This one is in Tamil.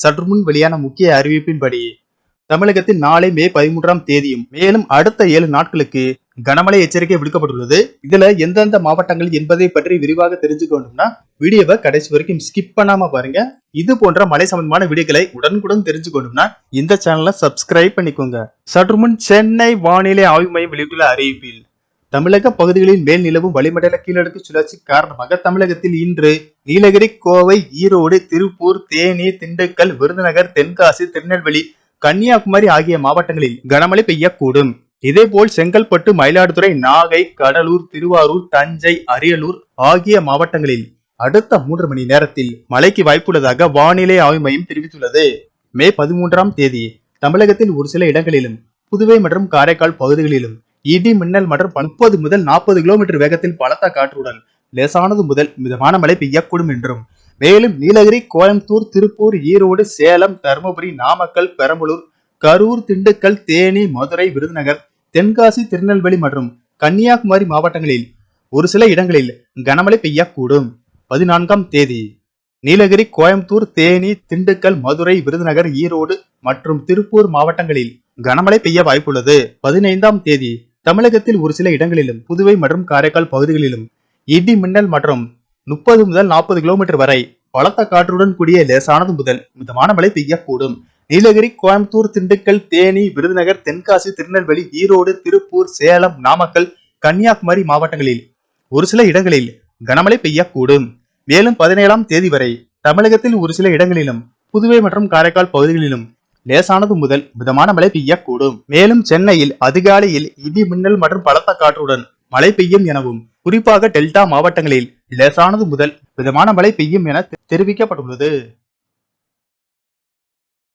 சற்று முன் வெளியான முக்கிய அறிவிப்பின்படி தமிழகத்தில் நாளை மே பதிமூன்றாம் தேதியும் மேலும் அடுத்த ஏழு நாட்களுக்கு கனமழை எச்சரிக்கை விடுக்கப்பட்டுள்ளது. இதுல எந்தெந்த மாவட்டங்கள் என்பதை பற்றி விரிவாக தெரிஞ்சுக்கணும்னா வீடியோவை கடைசி வரைக்கும் ஸ்கிப் பண்ணாம பாருங்க. இது போன்ற மழை சம்பந்தமான வீடியோக்களை உடனுக்குடன் தெரிஞ்சுக்கணும்னா இந்த சேனலை சப்ஸ்கிரைப் பண்ணிக்கோங்க. சற்று முன் சென்னை வானிலை ஆய்வு மையம் வெளியிட்டுள்ள அறிவிப்பில் தமிழக பகுதிகளில் மேல் நிலவும் வளிமண்டல கீழடுக்கு சுழற்சி காரணமாக தமிழகத்தில் இன்று நீலகிரி கோவை ஈரோடு திருப்பூர் தேனி திண்டுக்கல் விருதுநகர் தென்காசி திருநெல்வேலி கன்னியாகுமரி ஆகிய மாவட்டங்களில் கனமழை பெய்யக்கூடும். இதேபோல் செங்கல்பட்டு மயிலாடுதுறை நாகை கடலூர் திருவாரூர் தஞ்சை அரியலூர் ஆகிய மாவட்டங்களில் அடுத்த மூன்று மணி நேரத்தில் மழைக்கு வாய்ப்புள்ளதாக வானிலை ஆய்வு மையம் தெரிவித்துள்ளது. மே பதிமூன்றாம் தேதி தமிழகத்தில் ஒரு சில இடங்களிலும் புதுவை மற்றும் காரைக்கால் பகுதிகளிலும் இடி மின்னல் மற்றும் முப்பது முதல் நாற்பது கிலோமீட்டர் வேகத்தில் பலத்த காற்றுடன் லேசானது முதல் மிதமான மழை பெய்யக்கூடும் என்றும். மேலும் நீலகிரி கோயம்புத்தூர் திருப்பூர் ஈரோடு சேலம் தருமபுரி நாமக்கல் பெரம்பலூர் கரூர் திண்டுக்கல் தேனி மதுரை விருதுநகர் தென்காசி திருநெல்வேலி மற்றும் கன்னியாகுமரி மாவட்டங்களில் ஒரு சில இடங்களில் கனமழை பெய்யக்கூடும். பதினான்காம் தேதி நீலகிரி கோயம்புத்தூர் தேனி திண்டுக்கல் மதுரை விருதுநகர் ஈரோடு மற்றும் திருப்பூர் மாவட்டங்களில் கனமழை பெய்ய வாய்ப்புள்ளது. பதினைந்தாம் தேதி தமிழகத்தில் ஒரு சில இடங்களிலும் புதுவை மற்றும் காரைக்கால் பகுதிகளிலும் இடி மின்னல் மற்றும் முப்பது முதல் நாற்பது கிலோமீட்டர் வரை பலத்த காற்றுடன் கூடிய லேசானது முதல் மிதமான மழை பெய்யக்கூடும். நீலகிரி கோயம்புத்தூர் திண்டுக்கல் தேனி விருதுநகர் தென்காசி திருநெல்வேலி ஈரோடு திருப்பூர் சேலம் நாமக்கல் கன்னியாகுமரி மாவட்டங்களில் ஒரு சில இடங்களில் கனமழை பெய்யக்கூடும். மேலும் பதினேழாம் தேதி வரை தமிழகத்தில் ஒரு சில இடங்களிலும் புதுவை மற்றும் காரைக்கால் பகுதிகளிலும் லேசானது முதல் மிதமான மழை பெய்யக்கூடும். மேலும் சென்னையில் அதிகாலையில் இடி மின்னல் மற்றும் பலத்த காற்றுடன் மழை பெய்யும் எனவும் குறிப்பாக டெல்டா மாவட்டங்களில் லேசானது முதல் மிதமான மழை பெய்யும் என தெரிவிக்கப்பட்டுள்ளது.